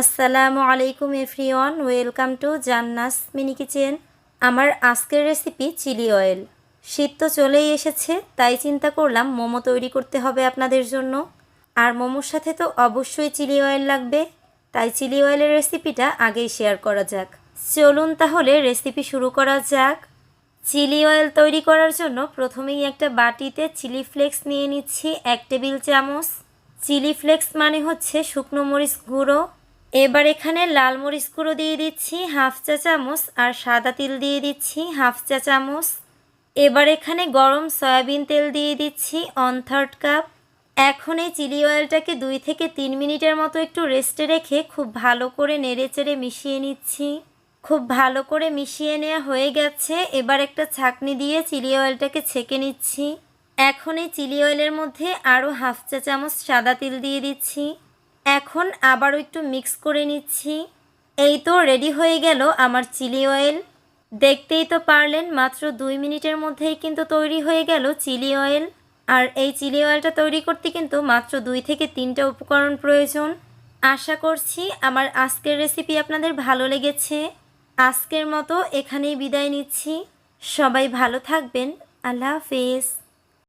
আসসালামু আলাইকুম everyone, welcome to Janna's mini kitchen. আমার আজকের রেসিপি চিলি অয়েল শীত তো চলেই এসেছে, তাই চিন্তা করলাম মোমো তৈরি করতে হবে আপনাদের জন্য। আর মোমোর সাথে তো অবশ্যই চিলি অয়েল লাগবে। তাই চিলি অয়েলের রেসিপিটা আগেই শেয়ার করা যাক। চলুন তাহলে রেসিপি শুরু করা যাক। চিলি অয়েল তৈরি করার জন্য প্রথমেই একটা বাটিতে চিলি ফ্লেক্স নিয়ে নিচ্ছি এক টেবিল চামচ। চিলি ফ্লেক্স মানে হচ্ছে শুকনো মরিচ গুঁড়ো। এবার এখানে লাল মরিচ গুঁড়ো দিয়ে দিচ্ছি, হাফ চা চামচ, আর সাদা তিল দিয়ে দিচ্ছি, হাফ চা চামচ। এবার এখানে গরম সয়াবিন তেল দিয়ে দিচ্ছি অন থার্ড কাপ এখন এই চিলি অয়েলটাকে দুই থেকে তিন মিনিটের মতো একটু রেস্টে রেখে খুব ভালো করে নেড়ে চেড়ে মিশিয়ে নিচ্ছি। খুব ভালো করে মিশিয়ে নেওয়া হয়ে গেছে, এবার একটা ছাকনি দিয়ে চিলি অয়েলটাকে ছেঁকে নিচ্ছি। এখন এই চিলি অয়েলের মধ্যে আরও হাফ চা চামচ সাদা তিল দিয়ে দিচ্ছি। এখন আবারও একটু মিক্স করে নিচ্ছি। এই তো রেডি হয়ে গেল আমার চিলি অয়েল দেখতেই তো পারলেন, মাত্র দুই মিনিটের মধ্যেই কিন্তু তৈরি হয়ে গেল চিলি অয়েল আর এই চিলি অয়েলটা তৈরি করতে কিন্তু মাত্র দুই থেকে তিনটা উপকরণ প্রয়োজন। আশা করছি আমার আজকের রেসিপি আপনাদের ভালো লেগেছে। আজকের মতো এখানেই বিদায় নিচ্ছি। সবাই ভালো থাকবেন। আল্লাহ হাফেজ।